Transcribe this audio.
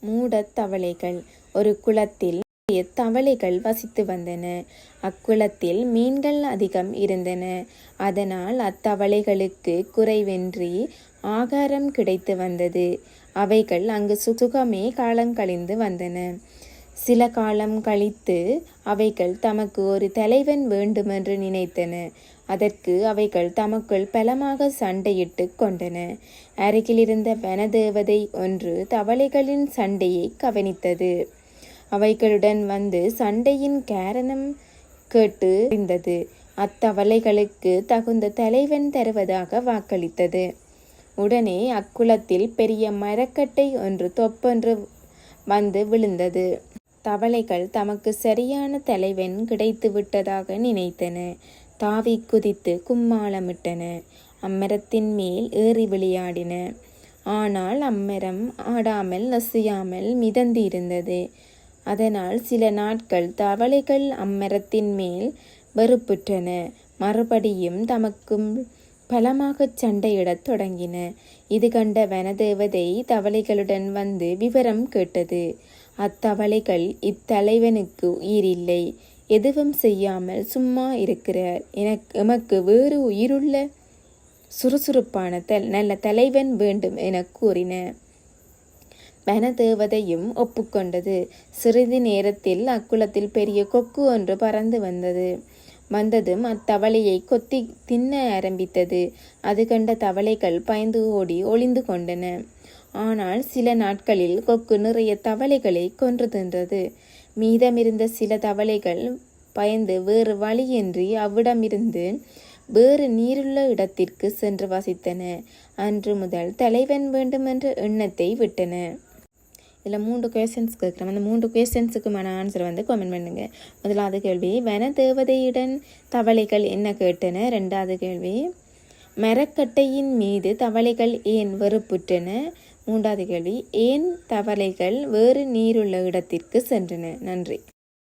மூடத் தவளைகள். ஒரு குளத்தில் நிறைய தவளைகள் வசித்து வந்தன. அக்குளத்தில் மீன்கள் அதிகம் இருந்தன. அதனால் அத்தவளைகளுக்கு குறைவின்றி ஆகாரம் கிடைத்து வந்தது. அவைகள் அங்கு சுகமே காலங்கழிந்து வந்தன. சில காலம் கழித்து அவைகள் தமக்கு ஒரு தலைவன் வேண்டுமென்று நினைத்தன. அதற்கு அவைகள் தமக்குள் பலமாக சண்டையிட்டு கொண்டன. அருகிலிருந்த வனதேவதை ஒன்று தவளைகளின் சண்டையை கவனித்தது. அவைகளுடன் வந்து சண்டையின் காரணம் கேட்டு இருந்தது அத்தவளைகளுக்கு தகுந்த தலைவன் தருவதாக வாக்களித்தது. உடனே அக்குளத்தில் பெரிய மரக்கட்டை ஒன்று தொப்பென்று வந்து விழுந்தது. தவளைகள் தமக்கு சரியான தலைவன் கிடைத்து விட்டதாக நினைத்தன. தாவி குதித்து கும்மாளமிட்டன. அம்மரத்தின் மேல் ஏறி விளையாடின. ஆனால் அம்மரம் ஆடாமல் நசியாமல் மிதந்து இருந்தது அதனால் சில நாட்கள் தவளைகள் அம்மரத்தின் மேல் வெறுப்புற்றன. மறுபடியும் தமக்கும் பலமாக சண்டையிடத் தொடங்கின. இது கண்ட வனதேவதை தவளைகளுடன் வந்து விவரம் கேட்டது. அத்தவளைகள் இத்தலைவனுக்கு உயிரில்லை. எதுவும் செய்யாமல் சும்மா இருக்கிறார். எனக்கு எமக்கு வேறு உயிருள்ள? சுறுசுறுப்பான தல் நல்ல தலைவன் வேண்டும் என கூறின. வனதேவதையும் ஒப்புக்கொண்டது. சிறிது நேரத்தில் அக்குளத்தில் பெரிய கொக்கு ஒன்று பறந்து வந்தது. வந்ததும் அத்தவளையை கொத்தி தின்ன ஆரம்பித்தது. அது கண்ட தவளைகள் பயந்து ஓடி ஒளிந்து கொண்டன. ஆனால் சில நாட்களில் கொக்கு நிறைய தவளைகளை கொன்று தின்றது. மீதமிருந்த சில தவளைகள் பயந்து வேறு வழியின்றி அவ்விடமிருந்து வேறு நீருள்ள இடத்திற்கு சென்று வசித்தன. அன்று முதல் தலைவன் வேண்டுமென்ற எண்ணத்தை விட்டன. இதில் மூன்று கொஸ்டின்ஸ் கேட்குறோம். அந்த மூன்று கொஸ்டின்ஸுக்குமான ஆன்சர் வந்து கமெண்ட் பண்ணுங்க. முதலாவது கேள்வி வன தேவதையுடன் தவளைகள் என்ன கேட்டன? ரெண்டாவது கேள்வி மரக்கட்டையின் மீது தவளைகள் ஏன் வெறுப்புற்றன? மூன்றாவது கேள்வி ஏன் தவளைகள் வேறு நீருள்ள இடத்திற்கு சென்றன? நன்றி.